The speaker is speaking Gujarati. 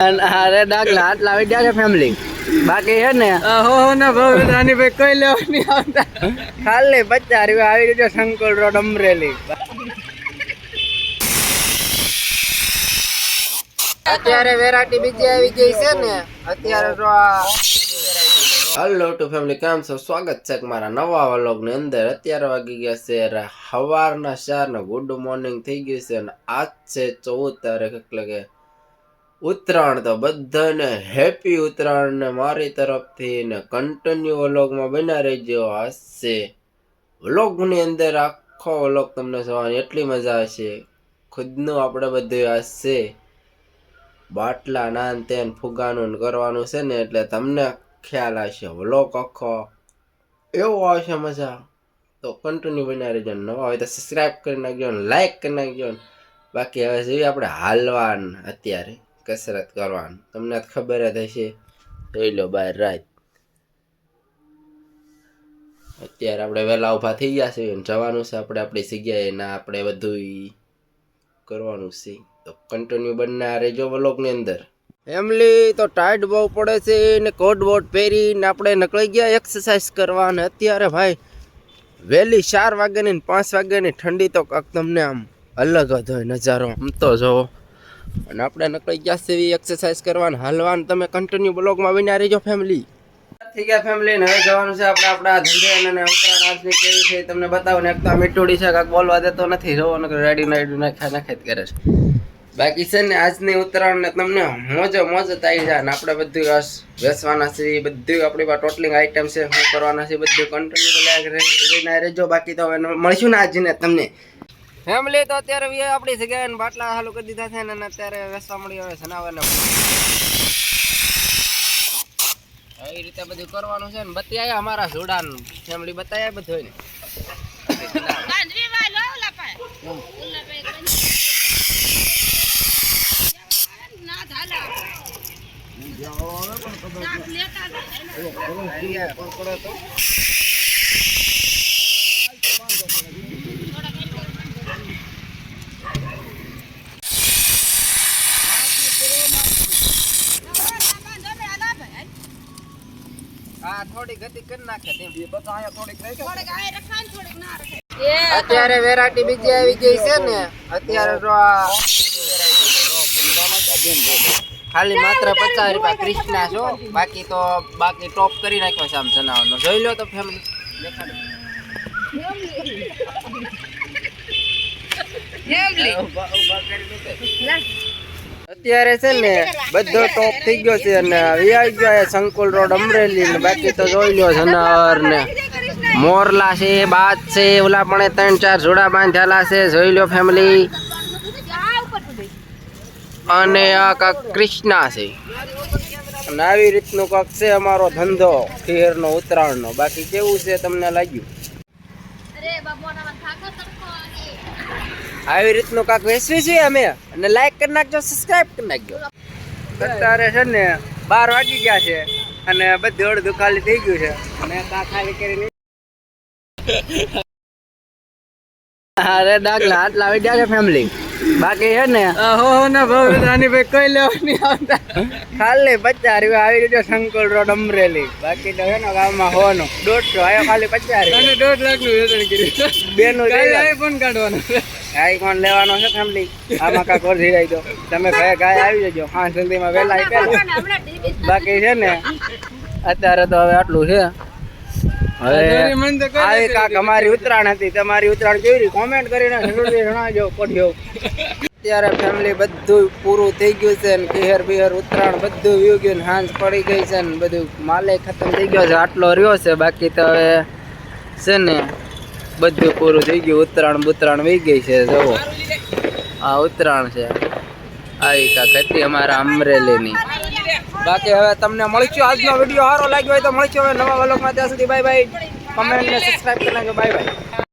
અને અરે ડાકલા આટલા આવી ગયા છે ફેમિલી બાકી છે ને હો હો ના ભાવ આની ભાઈ કઈ લેવા આવતા? ખાલી પચાસ રૂપિયા આવી રીતે શંકર રોડ અમરેલી. અત્યારે વેરાયટી બીજી આવી ગઈ છે ને અત્યારે તો આ હલો ટુ ફેમિલી કેમ છો? સ્વાગત છે મારા નવા વ્લોગની અંદર. અત્યારે વાગી ગયા છે રા- સવારના ચાર ને ગુડ મોર્નિંગ થઈ ગયું છે અને આજ છે ચૌદ તારીખ એટલે કે ઉત્તરાયણ તો બધાને હેપી ઉત્તરાયણ ને મારી તરફથી ને કન્ટિન્યુ વ્લોગમાં બના રહેજો. હશે વ્લોગની અંદર આખો વ્લોગ તમને જોવાની એટલી મજા આવશે. ખુદનું આપણે બધું હશે બાટલા નાન તેન ફુગાનું કરવાનું છે ને એટલે તમને ખ્યાલ આવશે વ્લોગ આખો. એવો આવશે મજા. તો કન્ટિન્યુ બનાવી રહેજો. નવા હોય તો સબસ્ક્રાઈબ કરી નાખજો ને લાઈક કરી નાખજો બાકી હવે જોઈએ આપણે હાલવાન અત્યારે. કસરત કરવાનું. તમને ખબર જ હશે. જોઈ લો બાર રાત. અત્યારે આપણે વહેલા ઊભા થઈ ગયા છે જવાનું છે આપણે આપણી જગ્યાએ ના આપણે બધું કરવાનું છે. તો કન્ટિન્યુ બનના રહેજો વ્લોગની અંદર. ફેમિલી તો ટાઈટ બહુ પડે છે ને કોટ બોટ પહેરીને આપણે નીકળી ગયા એક્સરસાઇઝ કરવા અને અત્યારે ભાઈ વહેલી ચાર વાગ્યાની ને પાંચ વાગ્યાની ઠંડી તો તમને આમ અલગ જ હોય નજારો. આમ તો જોવો અને આપણે નકળી ગયા છે એક્સરસાઇઝ કરવાનું? હાલવાનું તમે કન્ટિન્યુ બ્લોગમાં બન્યા રહેજો ફેમિલી થઈ ગયા ફેમિલી ને હવે જવાનું છે આપણે આપણા ધંધે અને ઉત્તરાયણ આજની કેવી છે તમને બતાવું. ને એક તો આ મીઠોડી છે, કાંક બોલવા દેતો નથી. જોવો ને રેડી નાઈડ નાખ્યા નાખે જ કરે છે. બાકી છે ને આજની ઉત્તરાયણ તમને મોજો, મોજ આવી જાય ને આપણે બધું રસ વેચવાના છે બધું આપણી પાસે ટોટલિંગ આઈટમ છે, શું કરવાના છે બધું કન્ટિન્યુ રહેજો. બાકી તો હવે મળશું ને આજને તમને. ફેમિલી તો અત્યારે બી આપણી જગ્યાએ બાટલા હાલુ કરી દીધા છે ને અત્યારે વેસવા મળી હવે ને આવી રીતે બધું કરવાનું છે ને બતાવ્યા અમારા જોડાનું ફેમિલી બતાવ્યા બધું ને હા થોડી ગતિ કરી નાખે તેમ. અત્યારે વેરાયટી બીજી આવી ગઈ છે ને અત્યારે તો આ ખાલી માત્ર પચાસ રૂપિયા ક્રિષ્ના છો બાકી તો બાકી ટોપ કરી નાખ્યો છે આમ જનાવરનો. જોઈ લો તો ફેમિલી અત્યારે છે ને બધો ટોપ થઈ ગયો છે અને આવી ગયો સંકુલ રોડ અમરેલી ને બાકી તો જોઈ લો જનાવર ને મોરલા છે બાજ છે ઓલા પણ ત્રણ ચાર જોડા બાંધેલા છે. જોઈ લો ફેમિલી અને આ કાક કૃષ્ણા છે. અને આવી રીતનું કાક છે અમારો ધંધો ખીરનો ઉત્તરાયણનો બાકી કેવું છે તમને લાગ્યું? આવી રીતનું કાક વેચવી છે અમે. અને લાઈક કરી નાખજો સબસ્ક્રાઇબ કરી નાખજો. અત્યારે છે ને બાર વાગી ગયા છે અને બધી અડધું ખાલી થઈ ગયું છે. અને કા ખાલી કરીને અરે ડાકલા, આટલા આવી ગયા છે ફેમિલી બાકી છે ને? હો હો ના ભાવ આની ભાઈ કઈ લેવાની આવતા? ખાલી પચાસ રૂપિયા આવી ગયો શંકર રોડ અમરેલી. બાકી તો છે ને ગામમાં હોવાનો દોઢસો આવ્યો ખાલી પચાસ અને રૂપિયા દોઢ લાખનું વેચાણ કર્યું બેનું કાલે આઈફોન કાઢવાનો. આઈફોન લેવાનો છે ફેમિલી આમાં કાંક ઓછી જાય તો તમે ઘરે ગાય આવી જજો. હા સુધીમાં વહેલા બાકી છે ને અત્યારે તો હવે આટલું છે. હવે અમારી ઉત્તરાયણ હતી. તમારી ઉત્તરાયણ કેવી રીતે? કોમેન્ટ કરીને જણાવજો પડ્યો. અત્યારે ફેમિલી બધું પૂરું થઈ ગયું છે ને કેહર બિહર ઉત્તરાયણ બધું વ્યુ ગયું ને હાંજ પડી ગઈ છે ને બધું માલે ખતમ થઈ ગયો છે. આટલો રહ્યો છે બાકી તો હવે છે ને બધું પૂરું થઈ ગયું. ઉત્તરાયણ બુત્તરાયણ વહી ગઈ છે જુઓ. આ ઉત્તરાયણ છે. આવી કાક હતી અમારા અમરેલીની. બાકી હવે તમને મળશું. આજનો વીડિયો સારો લાગ્યો હોય તો મળશું. હવે નવા વ્લોગમાં ત્યાં સુધી બાય બાય કમેન્ટ ને સબસ્ક્રાઇબ કરી નાખજો. Bye bye